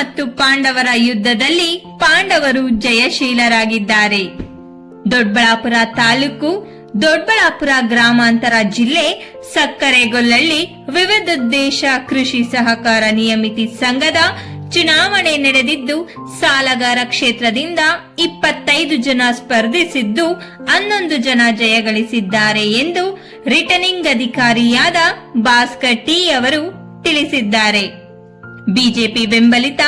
ಮತ್ತು ಪಾಂಡವರ ಯುದ್ಧದಲ್ಲಿ ಪಾಂಡವರು ಜಯಶೀಲರಾಗಿದ್ದಾರೆ. ದೊಡ್ಡಬಳ್ಳಾಪುರ ತಾಲೂಕು ದೊಡ್ಡಬಳ್ಳಾಪುರ ಗ್ರಾಮಾಂತರ ಜಿಲ್ಲೆ, ಸಕ್ಕರೆಗೊಲ್ಲಳ್ಳಿ, ವಿವಿಧೋದ್ದೇಶ ಕೃಷಿ ಸಹಕಾರ ನಿಯಮಿತಿ ಸಂಘದ ಚುನಾವಣೆ ನಡೆದಿದ್ದು, ಸಾಲಗಾರ ಕ್ಷೇತ್ರದಿಂದ ಇಪ್ಪತ್ತೈದು ಜನ ಸ್ಪರ್ಧಿಸಿದ್ದು, ಹನ್ನೊಂದು ಜನ ಜಯಗಳಿಸಿದ್ದಾರೆ ಎಂದು ರಿಟರ್ನಿಂಗ್ ಅಧಿಕಾರಿಯಾದ ಭಾಸ್ಕರ್ ಟಿ ಅವರು ತಿಳಿಸಿದ್ದಾರೆ. ಬಿಜೆಪಿ ಬೆಂಬಲಿತ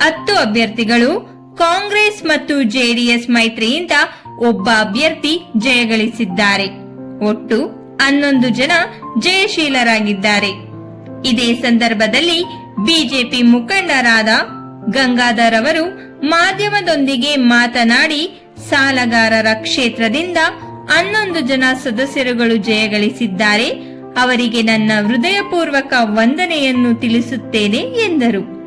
ಹತ್ತು ಅಭ್ಯರ್ಥಿಗಳು, ಕಾಂಗ್ರೆಸ್ ಮತ್ತು ಜೆಡಿಎಸ್ ಮೈತ್ರಿಯಿಂದ ಒಬ್ಬ ಅಭ್ಯರ್ಥಿ ಜಯಗಳಿಸಿದ್ದಾರೆ. ಒಟ್ಟು ಹನ್ನೊಂದು ಜನ ಜಯಶೀಲರಾಗಿದ್ದಾರೆ. ಇದೇ ಸಂದರ್ಭದಲ್ಲಿ ಬಿಜೆಪಿ ಮುಖಂಡರಾದ ಗಂಗಾಧರ್ ಅವರು ಮಾಧ್ಯಮದೊಂದಿಗೆ ಮಾತನಾಡಿ, ಸಾಲಗಾರರ ಕ್ಷೇತ್ರದಿಂದ ಹನ್ನೊಂದು ಜನ ಸದಸ್ಯರುಗಳು ಜಯಗಳಿಸಿದ್ದಾರೆ. ಅವರಿಗೆ ನನ್ನ ಹೃದಯಪೂರ್ವಕ ವಂದನೆಯನ್ನು ತಿಳಿಸುತ್ತೇನೆ ಎಂದರು.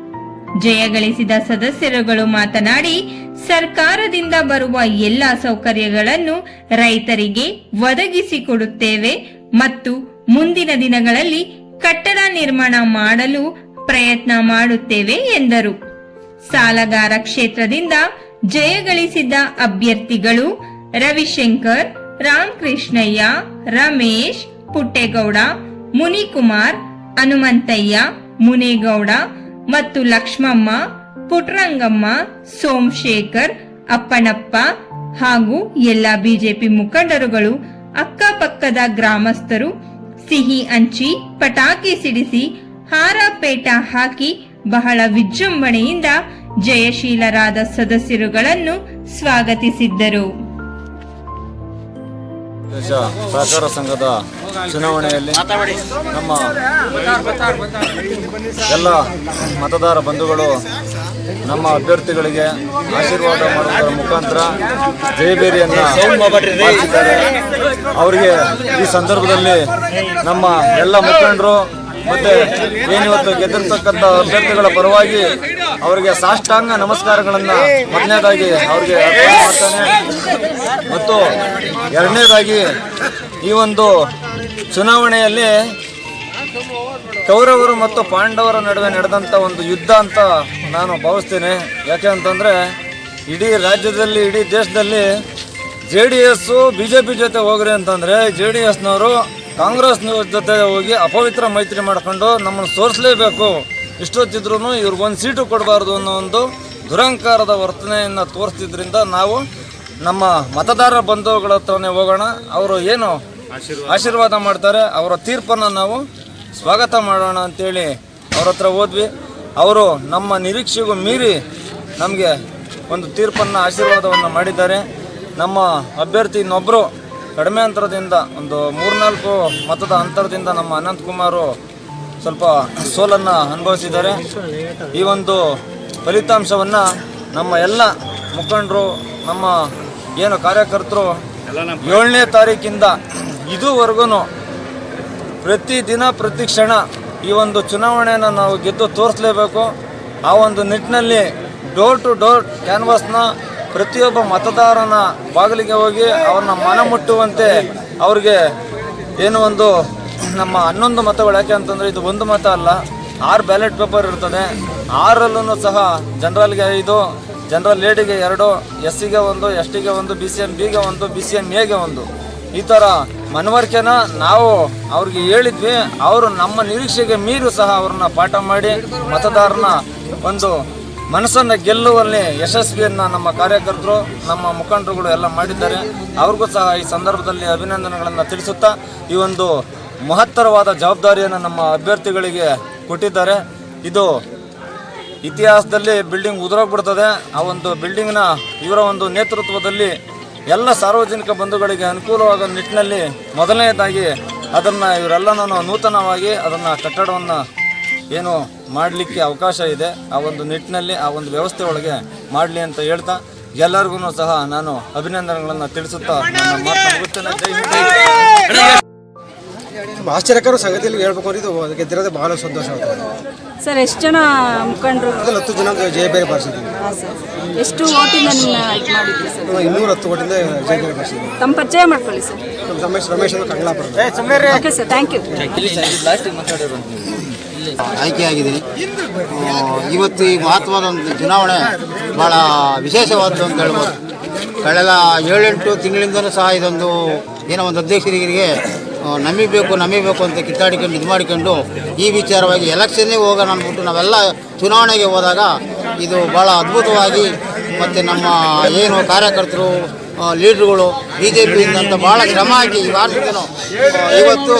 ಜಯಗಳಿಸಿದ ಸದಸ್ಯರುಗಳು ಮಾತನಾಡಿ, ಸರ್ಕಾರದಿಂದ ಬರುವ ಎಲ್ಲ ಸೌಕರ್ಯಗಳನ್ನು ರೈತರಿಗೆ ಒದಗಿಸಿಕೊಡುತ್ತೇವೆ ಮತ್ತು ಮುಂದಿನ ದಿನಗಳಲ್ಲಿ ಕಟ್ಟಡ ನಿರ್ಮಾಣ ಮಾಡಲು ಪ್ರಯತ್ನ ಮಾಡುತ್ತೇವೆ ಎಂದರು. ಸಾಲಗಾರ ಕ್ಷೇತ್ರದಿಂದ ಜಯಗಳಿಸಿದ ಅಭ್ಯರ್ಥಿಗಳು ರವಿಶಂಕರ್, ರಾಮಕೃಷ್ಣಯ್ಯ, ರಮೇಶ್ ಪುಟ್ಟೇಗೌಡ, ಮುನಿಕುಮಾರ್, ಹನುಮಂತಯ್ಯ, ಮುನೇಗೌಡ ಮತ್ತು ಲಕ್ಷ್ಮಮ್ಮ, ಪುಟ್ರಂಗಮ್ಮ, ಸೋಮಶೇಖರ್, ಅಪ್ಪನಪ್ಪ ಹಾಗೂ ಎಲ್ಲ ಬಿಜೆಪಿ ಮುಖಂಡರುಗಳು, ಅಕ್ಕಪಕ್ಕದ ಗ್ರಾಮಸ್ಥರು, ಸಿಹಿ ಹಂಚಿ, ಪಟಾಕಿ ಸಿಡಿಸಿ ಹಾರ ಪೇಟ ಹಾಕಿ ಬಹಳ ವಿಜೃಂಭಣೆಯಿಂದ ಜಯಶೀಲರಾದ ಸದಸ್ಯರುಗಳನ್ನು ಸ್ವಾಗತಿಸಿದ್ದರು. ದೇಶ ಸಹಕಾರ ಸಂಘದ ಚುನಾವಣೆಯಲ್ಲಿ ನಮ್ಮ ಎಲ್ಲ ಮತದಾರ ಬಂಧುಗಳು ನಮ್ಮ ಅಭ್ಯರ್ಥಿಗಳಿಗೆ ಆಶೀರ್ವಾದ ಮಾಡುವುದರ ಮುಖಾಂತರ ಜಯಬೇರಿಯನ್ನು ಅವರಿಗೆ ಈ ಸಂದರ್ಭದಲ್ಲಿ ನಮ್ಮ ಎಲ್ಲ ಮುಖಂಡರು ಮತ್ತೆ ಏನಿವತ್ತು ಗೆದ್ದಿರ್ತಕ್ಕಂಥ ಅಭ್ಯರ್ಥಿಗಳ ಪರವಾಗಿ ಅವರಿಗೆ ಸಾಷ್ಟಾಂಗ ನಮಸ್ಕಾರಗಳನ್ನ ಮೊದಲನೇದಾಗಿ ಅವರಿಗೆ ಮಾಡ್ತಾನೆ. ಮತ್ತು ಎರಡನೇದಾಗಿ ಈ ಒಂದು ಚುನಾವಣೆಯಲ್ಲಿ ಕೌರವರು ಮತ್ತು ಪಾಂಡವರ ನಡುವೆ ನಡೆದಂಥ ಒಂದು ಯುದ್ಧ ಅಂತ ನಾನು ಭಾವಿಸ್ತೇನೆ. ಯಾಕೆ ಅಂತಂದರೆ ಇಡೀ ರಾಜ್ಯದಲ್ಲಿ, ಇಡೀ ದೇಶದಲ್ಲಿ J D S B J P ಜೊತೆ ಹೋಗ್ರಿ ಅಂತಂದರೆ ಜೆ ಡಿ ಎಸ್ನವರು ಕಾಂಗ್ರೆಸ್ ಜೊತೆ ಹೋಗಿ ಅಪವಿತ್ರ ಮೈತ್ರಿ ಮಾಡ್ಕೊಂಡು ನಮ್ಮನ್ನು ಸೋರಿಸಲೇಬೇಕು. ಇಷ್ಟೊತ್ತಿದ್ರು ಇವ್ರಿಗೊಂದು ಸೀಟು ಕೊಡಬಾರ್ದು ಅನ್ನೋ ಒಂದು ದುರಂಕಾರದ ವರ್ತನೆಯನ್ನು ತೋರಿಸ್ತಿದ್ರಿಂದ ನಾವು ನಮ್ಮ ಮತದಾರ ಬಂಧುಗಳ ಹತ್ರನೇ ಹೋಗೋಣ. ಅವರು ಏನು ಆಶೀರ್ವಾದ. ಮಾಡ್ತಾರೆ ಅವರ ತೀರ್ಪನ್ನು ನಾವು ಸ್ವಾಗತ ಮಾಡೋಣ ಅಂತೇಳಿ ಅವ್ರ ಹತ್ರ ಹೋದ್ವಿ. ಅವರು ನಮ್ಮ ನಿರೀಕ್ಷೆಗೂ ಮೀರಿ ನಮಗೆ ಒಂದು ತೀರ್ಪನ್ನು ಆಶೀರ್ವಾದವನ್ನು ಮಾಡಿದ್ದಾರೆ. ನಮ್ಮ ಅಭ್ಯರ್ಥಿ ಇನ್ನೊಬ್ಬರು ಕಡಿಮೆ ಅಂತರದಿಂದ ಒಂದು ಮೂರ್ನಾಲ್ಕು ಮತದ ಅಂತರದಿಂದ ನಮ್ಮ ಅನಂತಕುಮಾರ್ ಸ್ವಲ್ಪ ಸೋಲನ್ನು ಅನುಭವಿಸಿದ್ದಾರೆ. ಈ ಒಂದು ಫಲಿತಾಂಶವನ್ನು ನಮ್ಮ ಎಲ್ಲ ಮುಖಂಡರು, ನಮ್ಮ ಏನು ಕಾರ್ಯಕರ್ತರು ಏಳನೇ ತಾರೀಕಿಂದ ಇದುವರೆಗೂ ಪ್ರತಿ ದಿನ, ಪ್ರತಿ ಕ್ಷಣ ಈ ಒಂದು ಚುನಾವಣೆಯನ್ನು ನಾವು ಗೆದ್ದು ತೋರಿಸಲೇಬೇಕು. ಆ ಒಂದು ನಿಟ್ಟಿನಲ್ಲಿ ಡೋರ್ ಟು ಡೋರ್ ಕ್ಯಾನ್ವಾಸ್ನ ಪ್ರತಿಯೊಬ್ಬ ಮತದಾರನ ಬಾಗಿಲಿಗೆ ಹೋಗಿ ಅವ್ರನ್ನ ಮನ ಮುಟ್ಟುವಂತೆ ಅವ್ರಿಗೆ ಏನು ಒಂದು ನಮ್ಮ ಹನ್ನೊಂದು ಮತಗಳು ಯಾಕೆ ಅಂತಂದರೆ ಇದು ಒಂದು ಮತ ಅಲ್ಲ, ಆರು ಬ್ಯಾಲೆಟ್ ಪೇಪರ್ ಇರ್ತದೆ. ಆರಲ್ಲೂ ಸಹ ಜನರಲ್ಗೆ ಐದು, ಜನರಲ್ ಲೇಡಿಗೆ ಎರಡು ಎಸ್ ಸಿಗೆ ಒಂದು ಎಸ್ ಟಿಗೆ ಒಂದು ಬಿ ಸಿ ಎಂ ಬಿಗೆ ಒಂದು ಬಿ ಸಿ ಎಂ ಎಗೆ ಒಂದು. ಈ ಥರ ಮನವರಿಕೆನ ನಾವು ಅವ್ರಿಗೆ ಹೇಳಿದ್ವಿ. ಅವರು ನಮ್ಮ ನಿರೀಕ್ಷೆಗೆ ಮೀರು ಸಹ ಅವ್ರನ್ನ ಪಾಠ ಮಾಡಿ ಮತದಾರನ ಒಂದು ಮನಸ್ಸನ್ನು ಗೆಲ್ಲುವಲ್ಲಿ ಯಶಸ್ವಿಯನ್ನು ನಮ್ಮ ಕಾರ್ಯಕರ್ತರು, ನಮ್ಮ ಮುಖಂಡರುಗಳು ಎಲ್ಲ ಮಾಡಿದ್ದಾರೆ. ಅವ್ರಿಗೂ ಸಹ ಈ ಸಂದರ್ಭದಲ್ಲಿ ಅಭಿನಂದನೆಗಳನ್ನು ತಿಳಿಸುತ್ತಾ ಈ ಒಂದು ಮಹತ್ತರವಾದ ಜವಾಬ್ದಾರಿಯನ್ನು ನಮ್ಮ ಅಭ್ಯರ್ಥಿಗಳಿಗೆ ಕೊಟ್ಟಿದ್ದಾರೆ. ಇದು ಇತಿಹಾಸದಲ್ಲಿ ಬಿಲ್ಡಿಂಗ್ ಉದುರೋಗ್ಬಿಡ್ತದೆ. ಆ ಒಂದು ಬಿಲ್ಡಿಂಗ್ನ ಇವರ ಒಂದು ನೇತೃತ್ವದಲ್ಲಿ ಎಲ್ಲ ಸಾರ್ವಜನಿಕ ಬಂಧುಗಳಿಗೆ ಅನುಕೂಲವಾದ ನಿಟ್ಟಿನಲ್ಲಿ ಮೊದಲನೇದಾಗಿ ಅದನ್ನು ಇವರೆಲ್ಲನೂ ನೂತನವಾಗಿ ಅದನ್ನು ಕಟ್ಟಡವನ್ನು ಏನು ಮಾಡಲಿಕ್ಕೆ ಅವಕಾಶ ಇದೆ ಆ ಒಂದು ನಿಟ್ಟಿನಲ್ಲಿ ಆ ಒಂದು ವ್ಯವಸ್ಥೆ ಒಳಗೆ ಮಾಡಲಿ ಅಂತ ಹೇಳ್ತಾ ಎಲ್ಲರಿಗೂ ಸಹ ನಾನು ಅಭಿನಂದನೆಗಳನ್ನು ತಿಳಿಸುತ್ತಾ ನನ್ನ ಹಿಂದ್, ಆಶ್ಚರ್ಯಕರ ಸಂಗತಿಯಲ್ಲಿ ಹೇಳ್ಬೇಕು ಅಂದ್ರೆ ಇದು ಗೆದ್ದಿರೋದೇ ಬಹಳ ಸಂತೋಷ ಆಗ್ತದೆ. ಸರ್ ಎಷ್ಟು ಜನ ಮುಖಂಡರು? ಹತ್ತು ಜನ ಜಯಬೇರಿ ಬಾರಿಸಿದ್ವಿ ಹಾಂ ಸರ್. ಎಷ್ಟು ಓಟಿಂದ ನಿಮ್ಮ ಮಾಡಿದ್ರಿ ಸರ್? ಇನ್ನೂರ ಹತ್ತು ಓಟಿಂದ ಜಯ ಬೇರೆ ಬಾರಿಸಿದ್ವಿ ತಮ್ಮ ಪರಿಚಯ ಮಾಡ್ಕೊಳ್ಳಿ ಸರ್. ನಮ್ಮ ರಮೇಶ್ ರಮೇಶ್ ಅಂತ Kallapura okay sir thank you. ಲಾಸ್ಟಿಗೆ ಮಾತಾಡಿರೋ ಆಯ್ಕೆಯಾಗಿದ್ದೀನಿ ಇವತ್ತು ಈ ಮಹತ್ವದ ಒಂದು ಚುನಾವಣೆ ಭಾಳ ವಿಶೇಷವಾದ್ದು ಅಂತ ಹೇಳ್ಬೋದು. ಕಳೆದ ಏಳೆಂಟು ತಿಂಗಳಿಂದಲೂ ಸಹ ಇದೊಂದು ಏನೋ ಒಂದು ಅಧ್ಯಕ್ಷರಿಗೆ ನಮಿಬೇಕು ನಮಿಬೇಕು ಅಂತ ಕಿತ್ತಾಡಿಕೊಂಡು ಇದು ಮಾಡಿಕೊಂಡು ಈ ವಿಚಾರವಾಗಿ ಎಲೆಕ್ಷನ್ನೇ ಹೋಗೋಣ ಅಂದ್ಬಿಟ್ಟು ನಾವೆಲ್ಲ ಚುನಾವಣೆಗೆ ಹೋದಾಗ ಇದು ಭಾಳ ಅದ್ಭುತವಾಗಿ ಮತ್ತು ನಮ್ಮ ಏನು ಕಾರ್ಯಕರ್ತರು ಲೀಡ್ರುಗಳು ಬಿ ಜೆ ಪಿಯಿಂದ ಇಂದ ಭಾಳ ಶ್ರಮ ಹಾಕಿ ಈ ವಾರ್ಷಿಕನು ಇವತ್ತು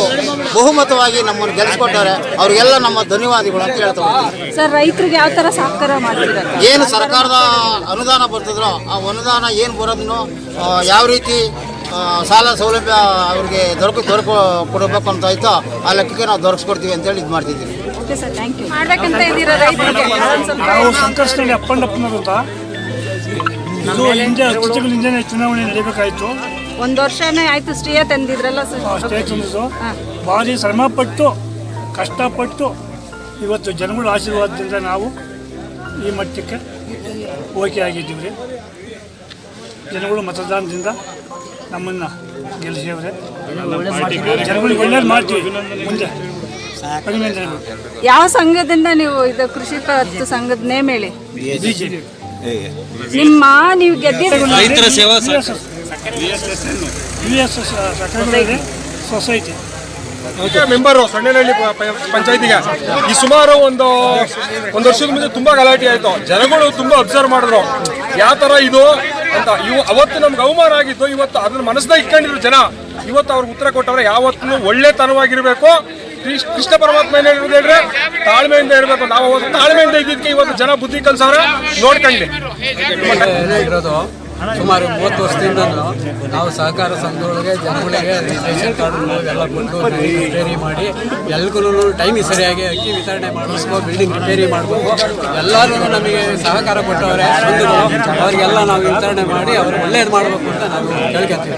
ಬಹುಮತವಾಗಿ ನಮ್ಮನ್ನು ಗೆಲ್ಲಿಸ್ಕೊಟ್ಟಾರೆ ಅವರಿಗೆಲ್ಲ ನಮ್ಮ ಧನ್ಯವಾದಗಳು ಅಂತ ಹೇಳ್ತಾ ಸರ್ ರೈತರಿಗೆ ಯಾವ ಥರ ಸಹಕಾರ ಮಾಡ್ತೀರಾ? ಏನು ಸರ್ಕಾರದ ಅನುದಾನ ಬರ್ತಿದ್ರು ಆ ಅನುದಾನ ಏನು ಬರೋದನ್ನು ಯಾವ ರೀತಿ ಸಾಲ ಸೌಲಭ್ಯ ಅವ್ರಿಗೆ ದೊರಕ ದೊರಕ ಕೊಡಬೇಕು ಅಂತ ಆಯ್ತೋ ಆ ಲೆಕ್ಕಕ್ಕೆ ನಾವು ದೊರಕಿಸ್ಕೊಡ್ತೀವಿ ಅಂತೇಳಿ ಇದು ಮಾಡ್ತಿದ್ದೀವಿ. ಓಕೆ ಸರ್ ಥ್ಯಾಂಕ್ ಇದು ಅಧ್ಯಕ್ಷಗಳ ಇಂಜನೆ ಚುನಾವಣೆ ನಡೀಬೇಕಾಯಿತು? ಒಂದು ವರ್ಷನೇ ಆಯ್ತು ಸ್ಟೇ ತಂದಿದ್ರಲ್ಲ ಸರ್ ಸ್ಟೇಟ್ ಅನ್ನೋದು ಭಾರಿ ಶ್ರಮಪಟ್ಟು ಕಷ್ಟಪಟ್ಟು ಇವತ್ತು ಜನಗಳ ಆಶೀರ್ವಾದದಿಂದ ನಾವು ಈ ಮಟ್ಟಕ್ಕೆ ಓಕೆ ಆಗಿದ್ದೀವಿ ರೀ ಜನಗಳು ಮತದಾನದಿಂದ ನಮ್ಮನ್ನು ಗೆಲ್ಲಿಸಿವ್ರೆ. ಜನಗಳಿಗೆ ಒಳ್ಳೇದು ಮಾಡ್ತೀವಿ. ಮುಂದೆ. ಯಾವ ಸಂಘದಿಂದ ನೀವು ಇದು ಕೃಷಿ ಸಂಘದ ನೇಮ್ ಹೇಳಿ? ಬಿ ಜೆ ನಿಮ್ಮ ನೀವು ಗೆದ್ದಿರ ರೈತರ ಸೇವಾ ಸೊಸೈಟಿ ಮೆಂಬರು ಸಣ್ಣನಹಳ್ಳಿ ಪಂಚಾಯತಿಗೆ. ಈ ಸುಮಾರು ಒಂದು ಒಂದು ವರ್ಷದ ಮುಂದೆ ತುಂಬಾ ಗಲಾಟೆ ಆಯ್ತು. ಜನಗಳು ತುಂಬಾ ಅಬ್ಸರ್ವ್ ಮಾಡಿದ್ರು. ಯಾವ ತರ ಇದು ಅಂತ. ಇವು ಅವತ್ತು ನಮ್ಗೆ ಅವಮಾನ ಆಗಿತ್ತು. ಇವತ್ತು ಅದನ್ನ ಮನಸ್ಸಿನಾಗ ಇಟ್ಕೊಂಡಿದ್ರು ಜನ. ಇವತ್ತು ಅವ್ರಿಗೆ ಉತ್ತರ ಕೊಟ್ಟವ್ರೆ ಯಾವತ್ತೂ ಒಳ್ಳೆತನವಾಗಿರ್ಬೇಕು. ಕೃಷ್ಣ ಪರಮಾತ್ಮ ಏನು ತಾಳ್ಮೆಯಿಂದ ಇರಬೇಕು ನಾವು ಅವತ್ತು ತಾಳ್ಮೆಯಿಂದ ಇದ್ದಿದ್ದಕ್ಕೆ ಇವತ್ತು ಜನ ಬುದ್ಧಿ ಕಲ್ಸವ್ರೆ ನೋಡ್ಕೊಂಡ್ಲಿ ಏನೇ ಇರೋದು ಸುಮಾರು ಮೂವತ್ತು ವರ್ಷದಿಂದ ನಾವು ಸಹಕಾರ ಸಂಘಗಳಿಗೆ ಜನಗಳಿಗೆ ರೇಷನ್ ಕಾರ್ಡ್ಗಳು ಎಲ್ಲ ಕೊಟ್ಟು ರಿಪೇರಿ ಮಾಡಿ ಎಲ್ರಿಗೂ ಟೈಮಿಗೆ ಸರಿಯಾಗಿ ಅಕ್ಕಿ ವಿತರಣೆ ಮಾಡಬೇಕು ಬಿಲ್ಡಿಂಗ್ ರಿಪೇರಿ ಮಾಡಬೇಕು. ಎಲ್ಲರೂ ನಮಗೆ ಸಹಕಾರ ಕೊಟ್ಟವರೇ. ಅವರಿಗೆಲ್ಲ ನಾವು ವಿತರಣೆ ಮಾಡಿ ಅವ್ರಿಗೆ ಒಳ್ಳೇದು ಮಾಡಬೇಕು ಅಂತ ನಾವು ಕೇಳ್ಕೊತೀವಿ.